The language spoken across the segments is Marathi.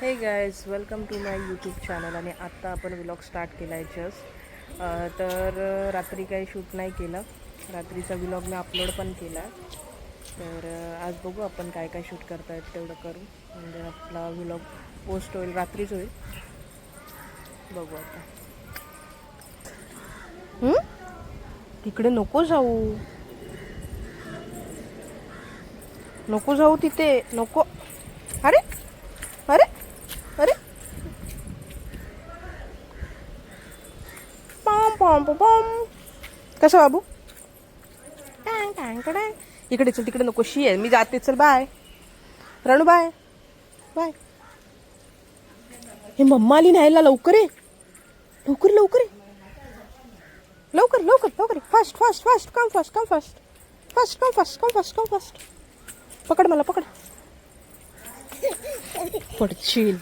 Hey guys welcome to my YouTube channel आणि आत्ता आपण व्लॉग स्टार्ट केला आहे जस्ट तर रात्री काही शूट नाही केलं. रात्रीचा व्लॉग मी अपलोड पण केला. तर आज बघू आपण काय काय शूट करता येत तेवढं करू म्हणजे आपला व्लॉग पोस्ट होईल रात्रीच होईल. बघू आता. तिकडे नको जाऊ. नको जाऊ तिथे. नको. अरे! कसं बाबू? टँग टँग टँग इकडे चल तिकडे नको शी आहे. मी जाते चल बाय. रणू बाय. बाय. हे मम्मा आली न्यायला लवकर ये. लवकर लवकर ये. लवकर लवकर लवकर fast fast fast come fast come fast fast come fast come fast come fast पकड मला पकड. पडशील.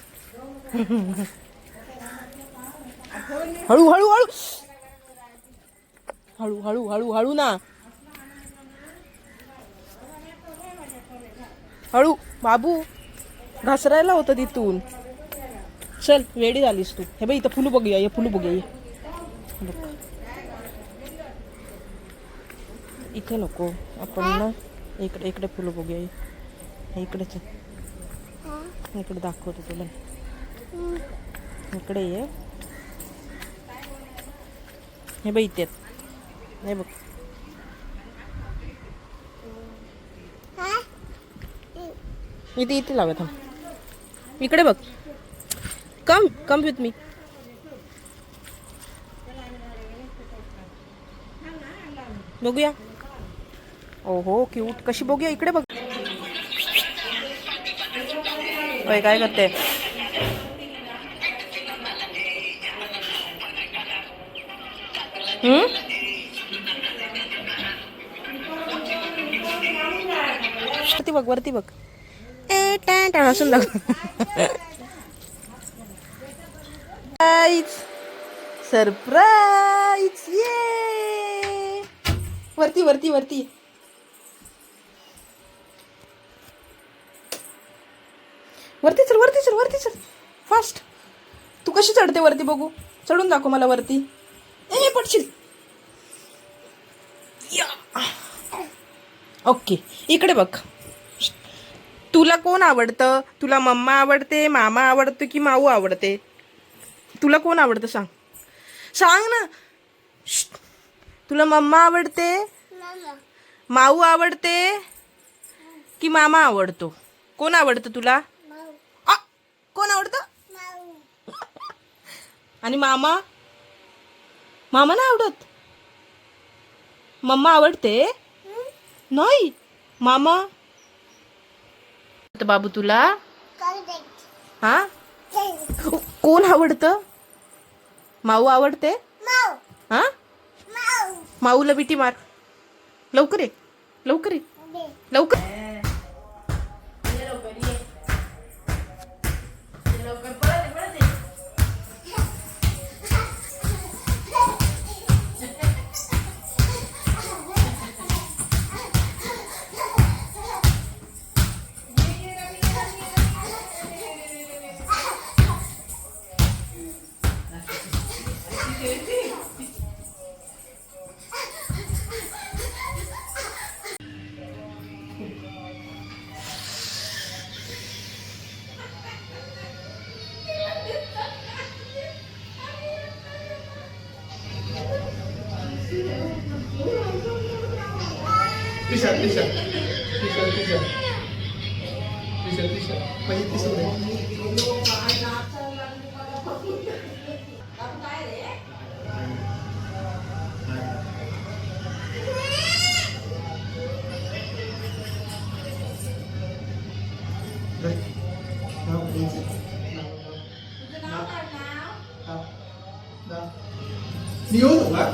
हळू हळू हळू. हळू हळू हळू हळू ना. हळू बाबू घसरायला होतं तिथून. चल रेडी झालीस तू. हे बाई इथं फुलू बघूया ये फुलू बघूया. इथे नको. आपण ना इकडे इकडे फुलं बघूया ये. हे इकडे दाखवतो तुला. इकडे ये. हे बघ इथे. इथे इथे इकडे बघ कम कम विथ मी बघूया ओहो क्यूट कशी बघूया इकडे बघ काय करते? हम्म? बघ वरती बघ. ए टॅन टॅन असून दाख सरप्राईज ये वरती वरती वरती. वरती चल वरती चल वरती चल. फास्ट तू कशी चढते वरती बघू? चढून दाखव मला वरती. ए पडशील. ओके इकडे बघ. तुला कोण आवडतं? तुला मम्मा आवडते मामा आवडतो की माऊ आवडते? तुला कोण आवडतं सांग. सांग ना. तुला मम्मा आवडते? माऊ आवडते की मामा आवडतो? कोण आवडतं तुला? कोण आवडतं? आणि मामा? मामा नाही आवडत? मम्मा आवडते? नाही. मामा? तर बाबू तुला? हा? कोण आवडतं? माऊ आवडते? हा? माऊला बिटी मार. लवकर ये. लवकर ये. लवकर. Bisa, bisa. Bisa, bisa. Bisa, bisa. banyak bisa deh. Niyo, ba?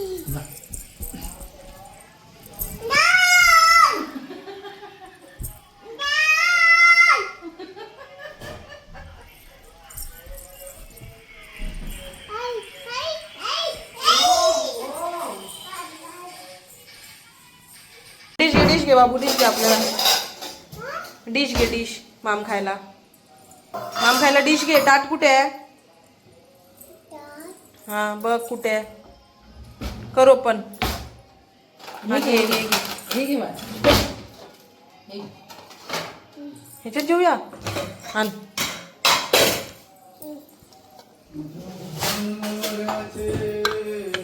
Dish घे बाबू डिश घे आपल्याला. डिश घे डिश. माम खायला. माम खायला डिश घे. ताट कुठे आहे? हा बघ कुठे आहे. करू पण. घे घे. ह्याच्यात जेऊया. आण.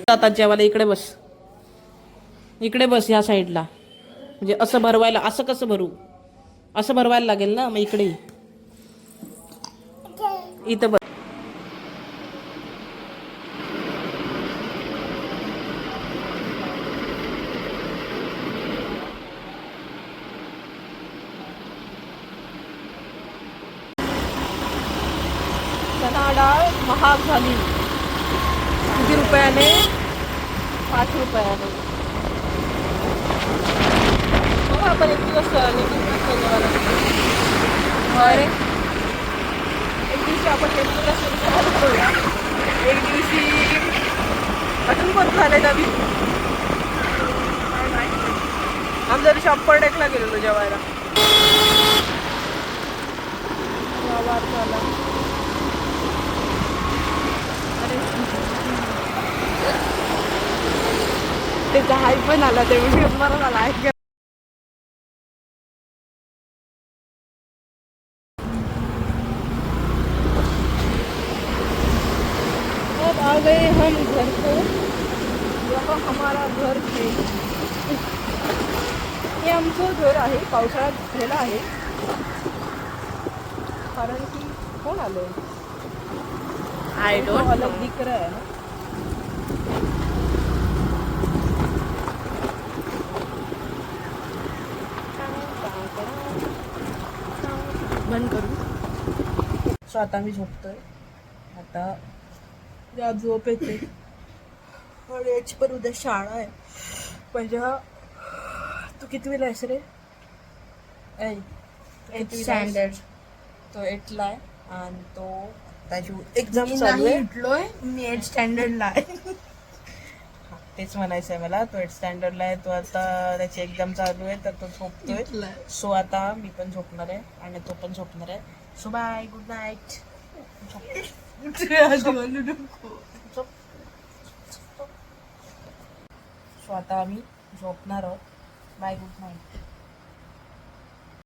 आता जेवायला इकडे बस. इकडे बस या साईडला म्हणजे असं भरवायला असं कसं भरू? असं भरवायला लागेल ना मग इकडे इथं बस डाळ महाग झाली. किती रुपयाने? पाच रुपयाने बघ आपण एक निघून दिवशी आपण टेम्पोला एक दिवशी अजून डेकला गेलेलो जेवायला. झाला त्याचा हाय पण आला ते व्हिडिओ बरं झाला आहे अब आ गए हम घर को यह हमारा घर है आमचं घर आहे पावसाळ्यात झालेलं आहे. कारण की कोण आलंय? आय डोंट अलग दिख रहा है ना? बंद करू. सो आता मी झोपतोय. आता या झोप येते आणि याची पण उद्या शाळा आहे. म्हणजे तू कितवीला आहेस रे? स्टँडर्ड तो एटला आहे आणि तो त्याची एक्झाम चालू आहे. उठलोय मी एट स्टँडर्डला आहे. तेच म्हणायचं आहे मला तो एट स्टँडर्डला आहे तो आता त्याची एक्झाम चालू आहे तर तो झोपतोय. सो आता मी पण झोपणार आहे आणि तो पण झोपणार आहे. So bye good night. So आता आम्ही झोपणार आहोत. Bye good night